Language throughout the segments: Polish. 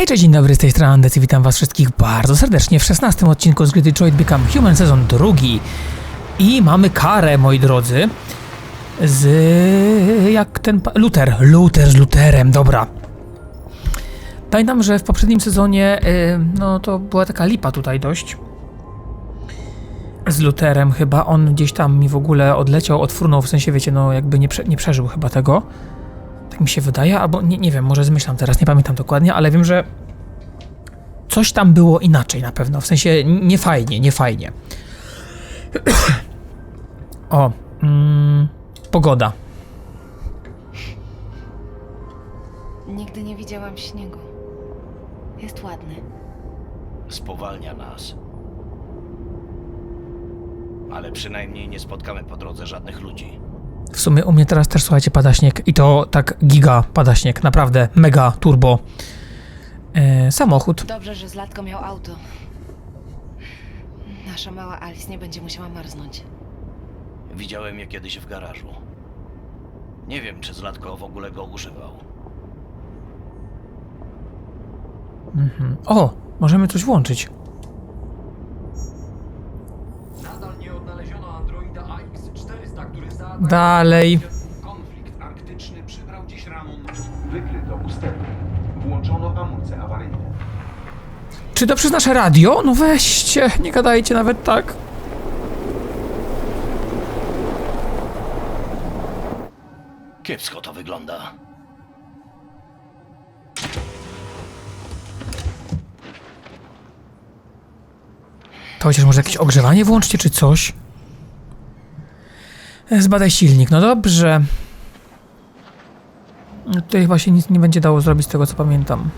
Hej, cześć, dzień dobry, z tej strony Andec i witam was wszystkich bardzo serdecznie w 16 odcinku z gry Detroit Become Human sezon drugi. I mamy karę, moi drodzy, z... jak ten... Luther, Luther z Lutherem, dobra. Pamiętam, że w poprzednim sezonie, y, no to była taka lipa tutaj dość. Z Lutherem chyba, on gdzieś tam mi w ogóle odleciał, odfrunął, w sensie wiecie, no jakby nie, prze, nie przeżył chyba tego. Tak mi się wydaje, albo nie, nie wiem, może zmyślam teraz, nie pamiętam dokładnie, ale wiem, że coś tam było inaczej na pewno, w sensie nie fajnie, nie fajnie. o, mm, pogoda. Nigdy nie widziałam śniegu. Jest ładny. spowalnia nas. Ale przynajmniej nie spotkamy po drodze żadnych ludzi. W sumie u mnie teraz też, słuchajcie, pada śnieg i to tak giga pada śnieg, naprawdę mega turbo. E, samochód. Dobrze, że Zlatko miał auto. Nasza mała Alice nie będzie musiała marznąć. Widziałem je kiedyś w garażu. Nie wiem, czy Zlatko w ogóle go używał. O, możemy coś włączyć. Dalej. Konflikt arktyczny przybrał dziś rano. Wykryto ustępy. Włączono hamulce awaryjne. Czy to przez nasze radio? No weźcie, nie gadajcie nawet tak. Kiepsko to wygląda. To chociaż może jakieś ogrzewanie włączcie, czy coś? Zbadaj silnik, no dobrze. Tutaj chyba się nic nie będzie dało zrobić z tego, co pamiętam.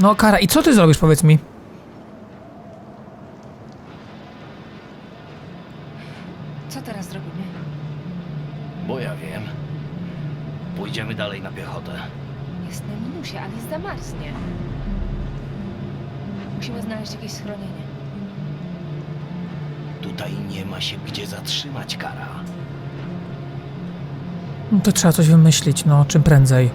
No, Kara, i co ty zrobisz, powiedz mi? To trzeba coś wymyślić, no, czym prędzej.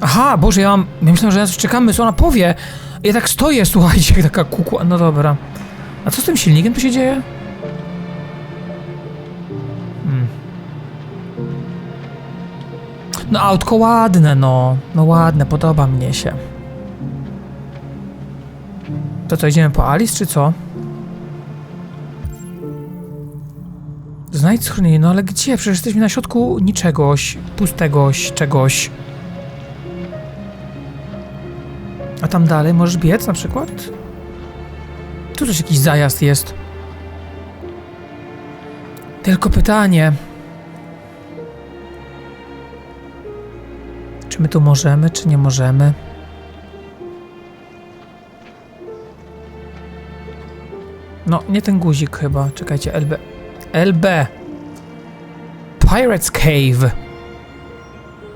Aha, Boże, ja mam... Ja myślałem, że na coś czekamy, co ona powie. Ja tak stoję, słuchajcie, jak taka kukła. No dobra. A co z tym silnikiem tu się dzieje? Hmm. No autko ładne, no. No ładne, podoba mnie się. To co, idziemy po Alice, czy co? Znajdź schronienie, no ale gdzie? Przecież jesteśmy na środku niczegoś, pustegoś, czegoś. A tam dalej możesz biec na przykład? Tu też jakiś zajazd jest. Tylko pytanie. Czy my tu możemy, czy nie możemy? No, nie ten guzik chyba. Czekajcie, LB. LB. Pirates Cave.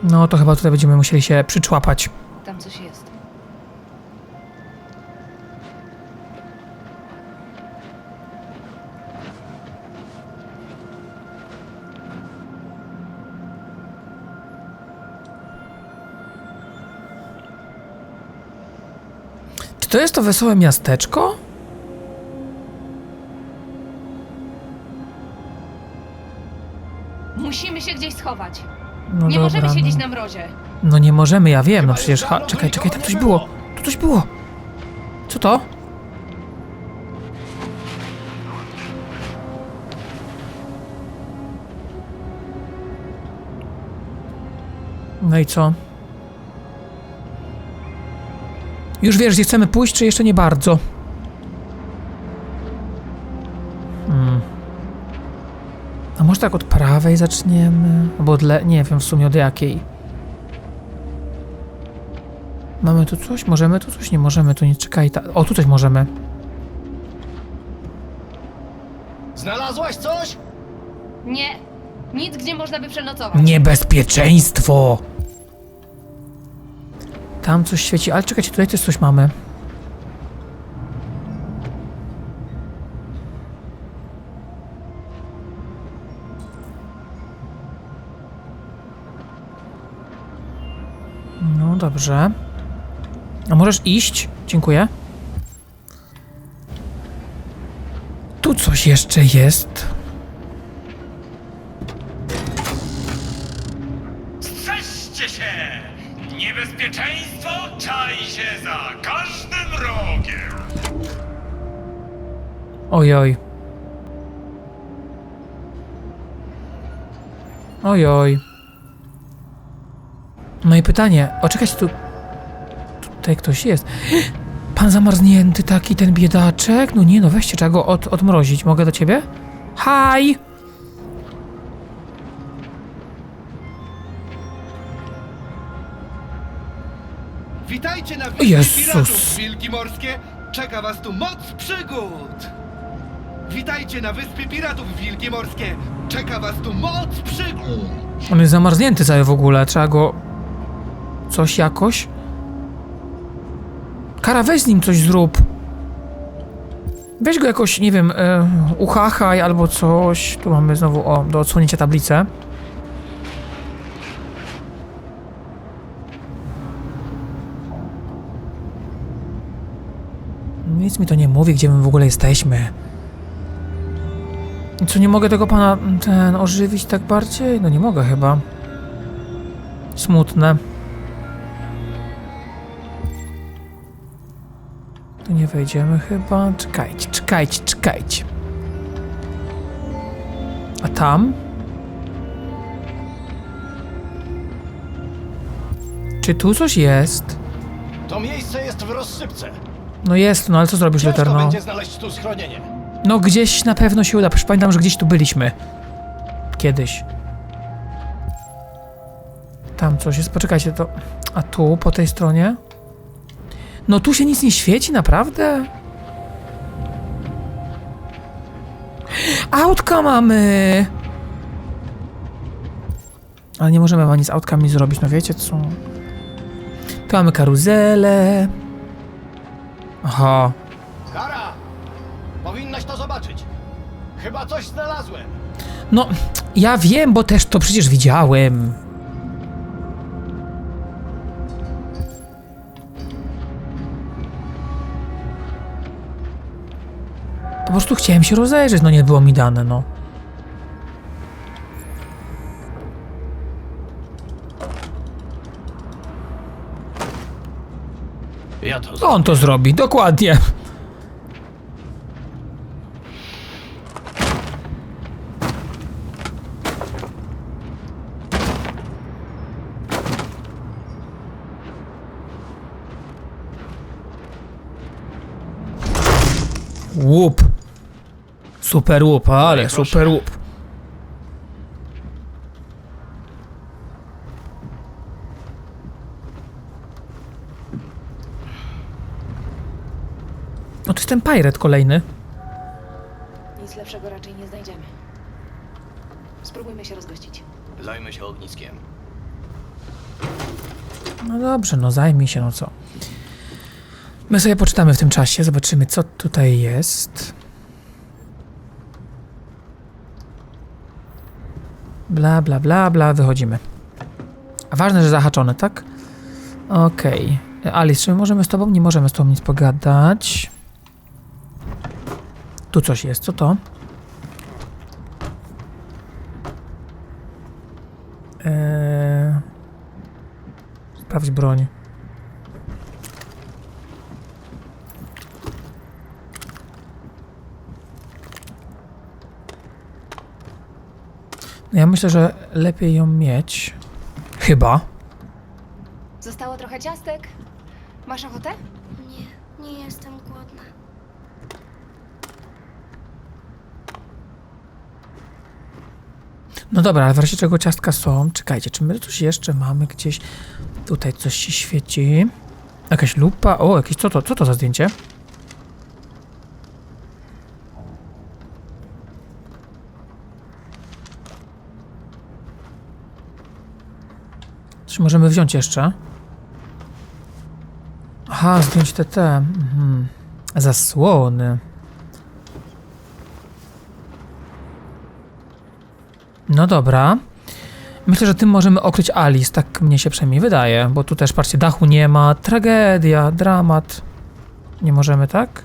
No, to chyba tutaj będziemy musieli się przyczłapać. Tam coś jest. Czy to jest to wesołe miasteczko? Schować. No nie możemy dobra, siedzieć no. na mrozie. No nie możemy, ja wiem, no przecież... już Ha, czekaj, czekaj, tam coś było. Tu coś było. Co to? No i co? Już wiesz, gdzie chcemy pójść, czy jeszcze nie bardzo? Może tak od prawej zaczniemy? Albo od le... Nie wiem w sumie od jakiej. Mamy tu coś? Możemy tu coś? Nie możemy, tu nie czekaj. Ta... O, tu coś możemy. Znalazłaś coś? Nie. Nic, gdzie można by przenocować. Niebezpieczeństwo! Tam coś świeci, ale czekajcie, tutaj też coś mamy. Dobrze. A możesz iść? Dziękuję. Tu coś jeszcze jest. Strzeżcie się! Niebezpieczeństwo czai się za każdym rogiem! Ojoj. Ojoj. No i pytanie, o czekać tu... Tutaj ktoś jest. Pan zamarznięty taki, ten biedaczek? No nie no, weźcie, trzeba go od, odmrozić. Mogę do ciebie? Haj! Witajcie na wyspie Jezus. piratów, wilki morskie! Czeka was tu moc przygód! Witajcie na wyspie piratów, wilki morskie! Czeka was tu moc przygód! On jest zamarznięty cały w ogóle, trzeba go... Coś jakoś? Kara, weź z nim coś zrób. Weź go jakoś, nie wiem, e, uchachaj albo coś. Tu mamy znowu, o, do odsłonięcia tablicę. Nic mi to nie mówi, gdzie my w ogóle jesteśmy. Co, nie mogę tego pana, ten, ożywić tak bardziej? No nie mogę chyba. Smutne. Tu nie wejdziemy chyba. Czekajcie, czekajcie, czekajcie. A tam? Czy tu coś jest? To miejsce jest w rozsypce. No jest, no ale co zrobisz, Ciężko no? będzie znaleźć tu schronienie. No gdzieś na pewno się uda. Przecież pamiętam, że gdzieś tu byliśmy. Kiedyś. Tam coś jest. Poczekajcie, to... A tu, po tej stronie? No tu się nic nie świeci, naprawdę? Autka mamy! Ale nie możemy chyba nic z autkami zrobić, no wiecie co? Tu mamy karuzelę. Aha. Kara! Powinnaś to zobaczyć. Chyba coś znalazłem. No, ja wiem, bo też to przecież widziałem. Prostu chciałem się rozejrzeć, no nie było mi dane, no. Ja to On to zrobi, dokładnie. Super łup, ale proszę. super łup. No to jest ten pirate kolejny. Nic lepszego raczej nie znajdziemy. Spróbujmy się rozgościć. Zajmę się ogniskiem. No dobrze, no zajmij się, no co. My sobie poczytamy w tym czasie, zobaczymy co tutaj jest. Bla, bla, bla, bla, wychodzimy. Ważne, że zahaczone, tak? Okej. Alice, czy my możemy z tobą? Nie możemy z tobą nic pogadać. Tu coś jest, co to? Eee... Sprawdź broń. Ja myślę, że lepiej ją mieć. Chyba. Zostało trochę ciastek. Masz ochotę? Nie, nie jestem głodna. No dobra, ale w razie czego ciastka są. Czekajcie, czy my coś jeszcze mamy gdzieś? Tutaj coś się świeci. Jakaś lupa. O, jakieś co to? Co to za zdjęcie? Czy możemy wziąć jeszcze? Aha, zdjąć te te. Mhm. Zasłony. No dobra. Myślę, że tym możemy okryć Alice, tak mnie się przynajmniej wydaje, bo tu też, patrzcie, dachu nie ma, tragedia, dramat. Nie możemy, tak?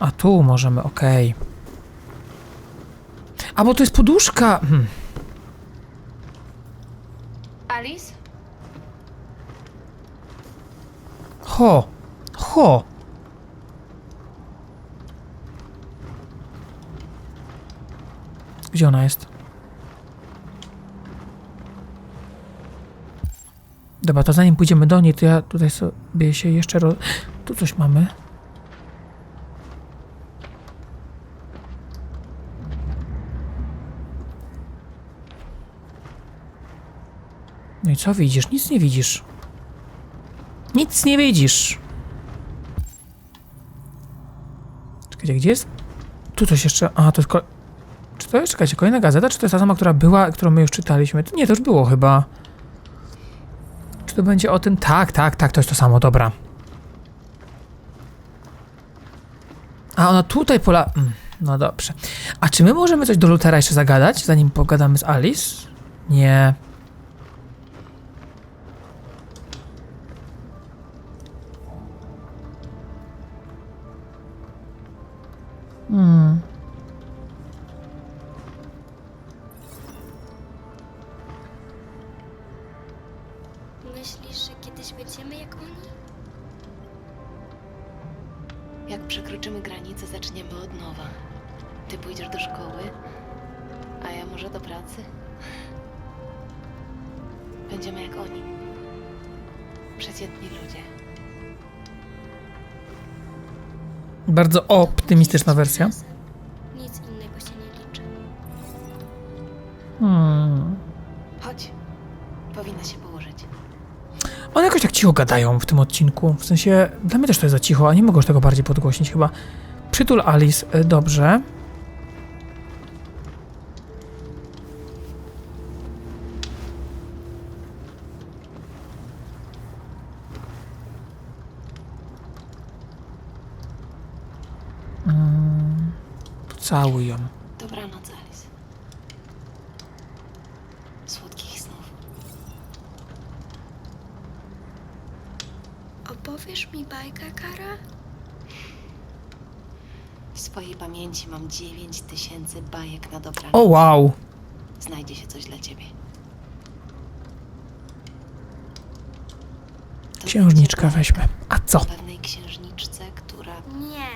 A tu możemy, okej. A bo to jest poduszka! Hmm. Alice? Ho! Ho! Gdzie ona jest? Dobra, to zanim pójdziemy do niej, to ja tutaj sobie się jeszcze roz... Tu coś mamy. No i co widzisz? Nic nie widzisz. Nic nie widzisz. Czekajcie, gdzie jest? Tu coś jeszcze. A, to jest. Czy to jest, czekajcie, kolejna gazeta? Czy to jest ta sama, która była, którą my już czytaliśmy? Nie, to już było chyba. Czy to będzie o tym? Tak, tak, tak, to jest to samo, dobra. A ona tutaj pola. Mm, No dobrze. A czy my możemy coś do Lutera jeszcze zagadać, zanim pogadamy z Alice? Nie. Optymistyczna wersja. Nic innego się nie liczy. Hmm. Chodź. Powinna się położyć. One jakoś tak cicho gadają w tym odcinku. W sensie, dla mnie też to jest za cicho, a nie mogą już tego bardziej podgłośnić chyba. Przytul Alice, y, dobrze. Pocałuj ją. Dobranoc, Alice. Słodkich snów. Opowiesz mi bajkę, Kara? W swojej pamięci mam 9 tysięcy bajek na dobranoc. O wow! Znajdzie się coś dla ciebie. To Księżniczkę będzie weźmy. A co? o pewnej księżniczce, która Nie,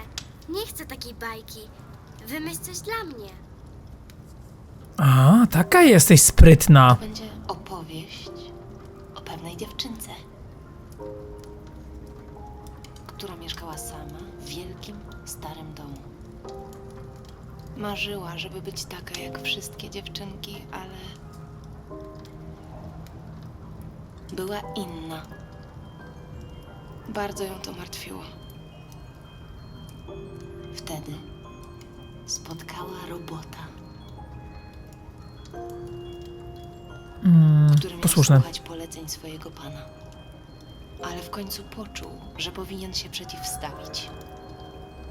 nie chcę takiej bajki. Wymyśl coś dla mnie. A, taka jesteś sprytna. będzie opowieść o pewnej dziewczynce, która mieszkała sama w wielkim, starym domu. Marzyła, żeby być taka jak wszystkie dziewczynki, ale była inna. Bardzo ją to martwiło. Wtedy spotkała robota. Mm, który miał posłuszne. słuchać poleceń swojego pana. Ale w końcu poczuł, że powinien się przeciwstawić.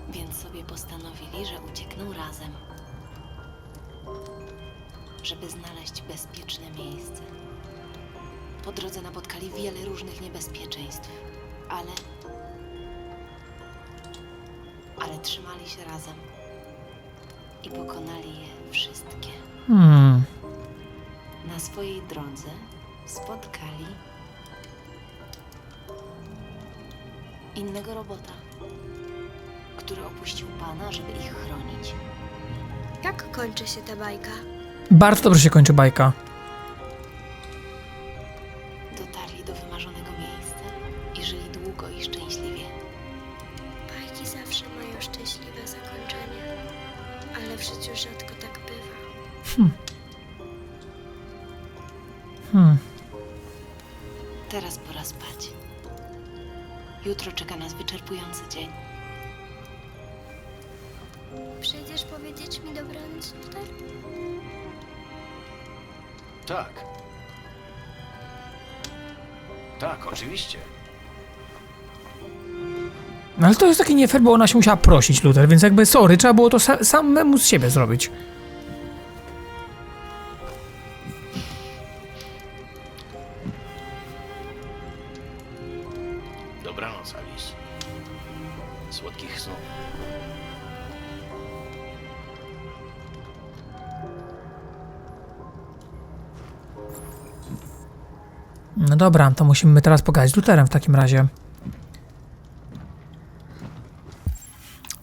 Więc sobie postanowili, że uciekną razem. Żeby znaleźć bezpieczne miejsce. Po drodze napotkali wiele różnych niebezpieczeństw, ale. Ale trzymali się razem i pokonali je wszystkie. Hmm. Na swojej drodze spotkali innego robota, który opuścił pana, żeby ich chronić. Jak kończy się ta bajka? Bardzo dobrze się kończy bajka. Nas wyczerpujący dzień. Przyjdziesz powiedzieć mi dobranoc, Luther? Tak. Tak, oczywiście. No ale to jest takie nie fair, bo ona się musiała prosić, Luther, więc jakby sorry, trzeba było to sa samemu z siebie zrobić. No dobra, to musimy teraz pogadać z Lutherem w takim razie.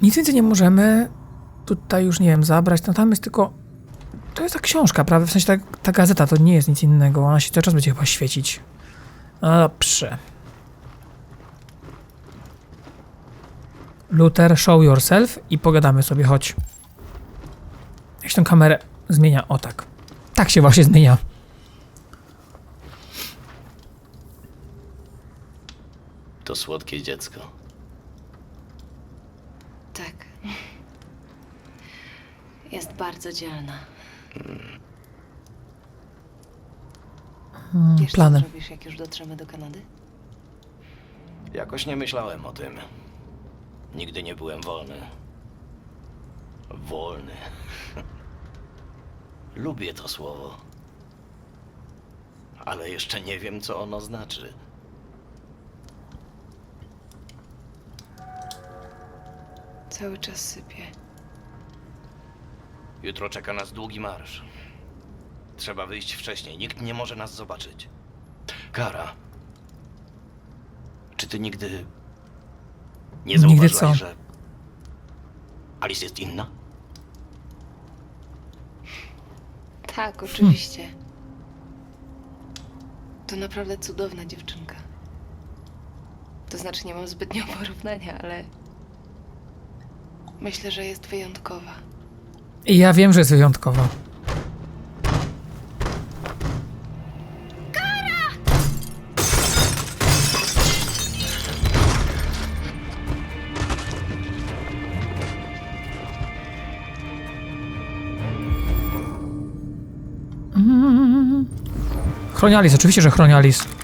Nic więcej nie możemy tutaj już, nie wiem, zabrać. No tam jest tylko... To jest ta książka, prawda? W sensie ta, ta gazeta to nie jest nic innego. Ona się cały czas będzie chyba świecić. No dobrze. Luther, show yourself i pogadamy sobie, chodź. Jak się tą kamerę zmienia? O tak. Tak się właśnie zmienia. To słodkie dziecko. Tak. Jest bardzo dzielna. Wiesz, Planem. co zrobisz, jak już dotrzemy do Kanady? Jakoś nie myślałem o tym. Nigdy nie byłem wolny. Wolny. Lubię to słowo. Ale jeszcze nie wiem, co ono znaczy. Cały czas sypię. Jutro czeka nas długi marsz. Trzeba wyjść wcześniej. Nikt nie może nas zobaczyć. Kara. Czy ty nigdy nie Nigdy zauważyłaś, co? że Alice jest inna? Tak, oczywiście. To naprawdę cudowna dziewczynka. To znaczy, nie mam zbytnio porównania, ale myślę, że jest wyjątkowa. I ja wiem, że jest wyjątkowa. Chronialis, oczywiście, że chronialis.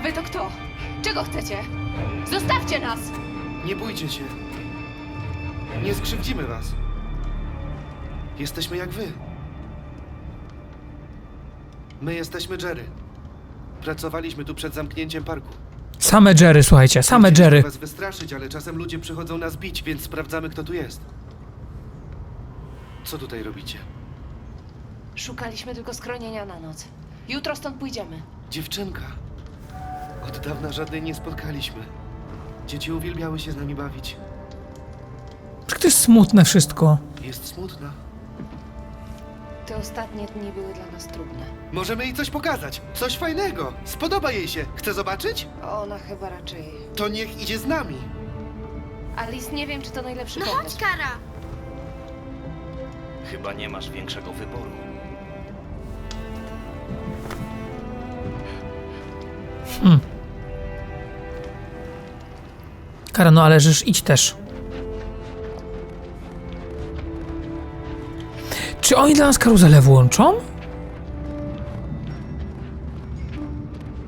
A wy to kto? Czego chcecie? Zostawcie nas! Nie bójcie się. Nie skrzywdzimy was. Jesteśmy jak wy. My jesteśmy Jerry. Pracowaliśmy tu przed zamknięciem parku. Same Jerry, słuchajcie, same Chcieliśmy Jerry. was wystraszyć, ale czasem ludzie przychodzą nas bić, więc sprawdzamy, kto tu jest. Co tutaj robicie? Szukaliśmy tylko schronienia na noc. Jutro stąd pójdziemy. Dziewczynka. Od dawna żadnej nie spotkaliśmy. Dzieci uwielbiały się z nami bawić. Tak to jest smutne wszystko. Jest smutna. Te ostatnie dni były dla nas trudne. Możemy jej coś pokazać. Coś fajnego. Spodoba jej się. Chce zobaczyć? Ona chyba raczej. To niech idzie z nami. Alice, nie wiem, czy to najlepszy No pomysł. chodź, Kara! Chyba nie masz większego wyboru. Kara, no ale żeż idź też. Czy oni dla nas karuzelę włączą?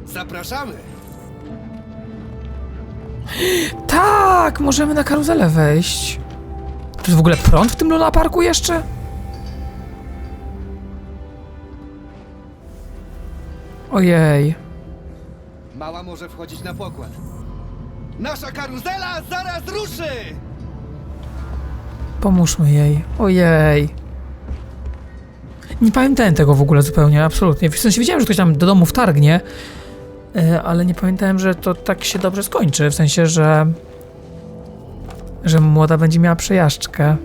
Zapraszamy. Tak, możemy na karuzelę wejść. To jest w ogóle prąd w tym Luna Parku jeszcze? Ojej. Mała może wchodzić na pokład. Nasza karuzela zaraz ruszy! Pomóżmy jej. Ojej. Nie pamiętałem tego w ogóle zupełnie, absolutnie. W sensie wiedziałem, że ktoś tam do domu wtargnie, e, ale nie pamiętałem, że to tak się dobrze skończy. W sensie, że. że młoda będzie miała przejażdżkę.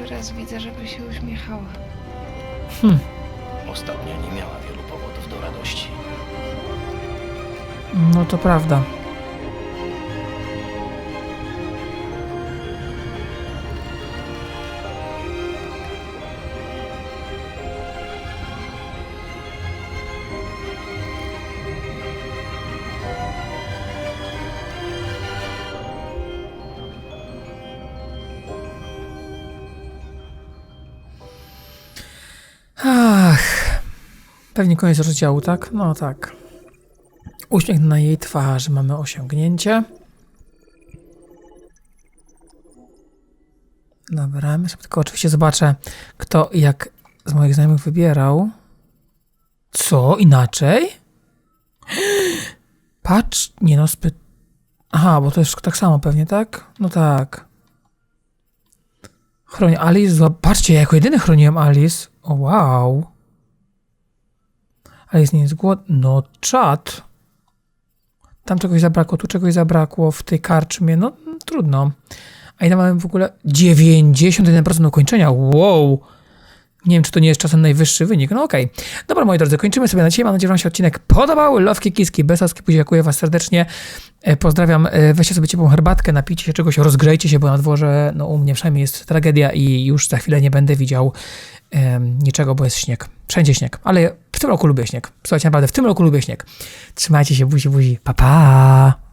Pierwszy raz widzę, żeby się uśmiechała. Ostatnio nie miała wielu powodów do radości. No to prawda. Pewnie koniec rozdziału, tak? No tak. Uśmiech na jej twarzy. Mamy osiągnięcie. Dobra, sobie tylko oczywiście zobaczę, kto jak z moich znajomych wybierał. Co? Inaczej? Patrz, nie no, zbyt... Aha, bo to jest tak samo pewnie, tak? No tak. Chroni Alice. Patrzcie, ja jako jedyny chroniłem Alice. O, wow. Alice nie jest. No, czad. Tam czegoś zabrakło, tu czegoś zabrakło w tej karczmie. No, trudno. A ile mamy w ogóle? 91% ukończenia. Wow. Nie wiem, czy to nie jest czasem najwyższy wynik. No okej. Dobra, moi drodzy, kończymy sobie na dzisiaj. Mam nadzieję, że Wam się odcinek podobał. Lowki, kiski. Później dziękuję Was serdecznie. E, Pozdrawiam. E, Weźcie sobie ciepłą herbatkę, napijcie się czegoś, rozgrzejcie się, bo na dworze, no u mnie przynajmniej jest tragedia i już za chwilę nie będę widział niczego, bo jest śnieg. Wszędzie śnieg. Ale w tym roku lubię śnieg. Słuchajcie, naprawdę, w tym roku lubię śnieg. Trzymajcie się, buzi, buzi. Pa, pa!